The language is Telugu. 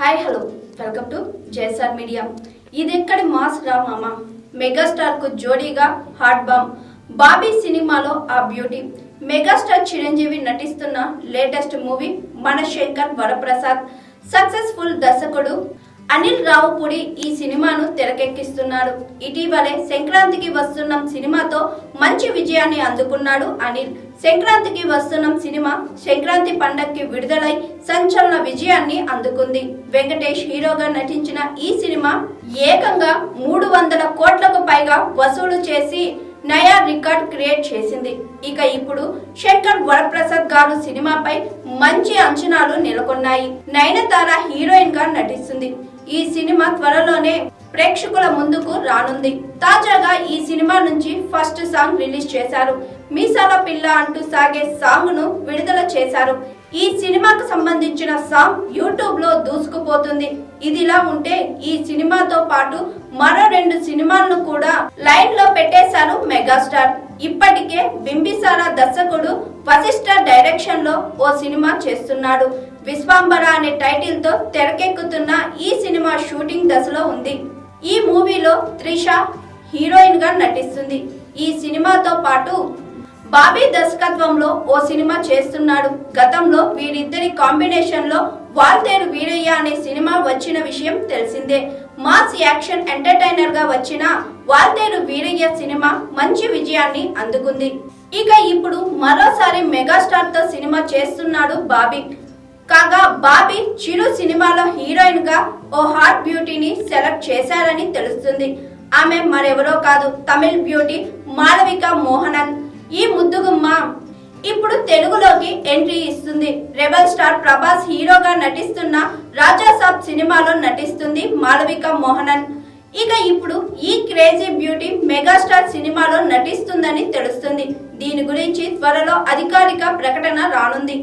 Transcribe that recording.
Hi hello welcome to JSR media ఇది ఎక్కడి మాస్ రా మామ? మెగాస్టార్కు జోడీగా హాట్ బాంబ్ బాబీ సినిమాలో ఆ బ్యూటీ మెగాస్టార్ చిరంజీవి నటిస్తున్న లేటెస్ట్ మూవీ మన శంకర్ వరప్రసాద్. సక్సెస్ఫుల్ దర్శకుడు అనిల్ రావుపూడి ఈ సినిమాను తెరకెక్కిస్తున్నాడు. ఇటీవలే సంక్రాంతికి వస్తున్న సినిమాతో మంచి విజయాన్ని అందుకున్నాడు అనిల్. సంక్రాంతికి వస్తున్న సినిమా సంక్రాంతి పండగకి విడుదలై సంచలన విజయాన్ని అందుకుంది. వెంకటేష్ హీరోగా నటించిన ఈ సినిమా ఏకంగా మూడు వందల కోట్లకు పైగా వసూలు చేసి నయా రికార్డ్ క్రియేట్ చేసింది. ఇక ఇప్పుడు శంకర్ వరప్రసాద్ గారు సినిమాపై మంచి అంచనాలు నెలకొన్నాయి. నయనతార హీరోయిన్గా నటిస్తుంది. ఈ సినిమా త్వరలోనే ప్రేక్షకుల ముందుకు రానుంది. తాజాగా ఈ సినిమా నుంచి ఫస్ట్ సాంగ్ రిలీజ్ చేశారు. మీసాల పిల్ల అంటూ సాగే సాంగ్ను విడుదల చేశారు. ఈ సినిమాకు సంబంధించిన సాంగ్ యూట్యూబ్లో దూసుకుపోతుంది. ఇదిలా ఉంటే ఈ సినిమాతో పాటు మరో రెండు సినిమాలను కూడా లైన్లో పెట్టేశారు మెగాస్టార్. ఇప్పటికే బింబిసార దర్శకుడు వశిష్ఠ డైరెక్షన్లో ఓ సినిమా చేస్తున్నాడు. విశ్వాంబర అనే టైటిల్తో తెరకెక్కుతున్న ఈ సినిమా షూటింగ్ దశలో ఉంది. ఈ మూవీలో త్రిష హీరోయిన్గా నటిస్తుంది. ఈ సినిమాతో పాటు బాబీ దర్శకత్వంలో ఓ సినిమా చేస్తున్నాడు. గతంలో వీరిద్దరి కాంబినేషన్లో వాల్తేరు వీరయ్య అనే సినిమా వచ్చిన విషయం తెలిసిందే. మాస్ యాక్షన్ ఎంటర్టైనర్గా వచ్చిన వాల్తేరు వీరయ్య సినిమా మంచి విజయాన్ని అందుకుంది. ఇక ఇప్పుడు మరోసారి మెగాస్టార్తో సినిమా చేస్తున్నాడు బాబీ. కాగా బాబీ చిరు సినిమాలో హీరోయిన్గా ఓ హాట్ బ్యూటీని సెలెక్ట్ చేశారని తెలుస్తుంది. ఆమె మరెవరో కాదు తమిళ్ బ్యూటీ మాళవిక మోహనన్. ఈ ముద్దుగుమ్మ ఇప్పుడు తెలుగులోకి ఎంట్రీ ఇస్తుంది. రెబల్ స్టార్ ప్రభాస్ హీరో నటిస్తున్న రాజాసాబ్ సినిమాలో నటిస్తుంది మాళవిక మోహనన్. ఇక ఇప్పుడు ఈ క్రేజీ బ్యూటీ మెగాస్టార్ సినిమాలో నటిస్తుందని తెలుస్తుంది. దీని గురించి త్వరలో అధికారిక ప్రకటన రానుంది.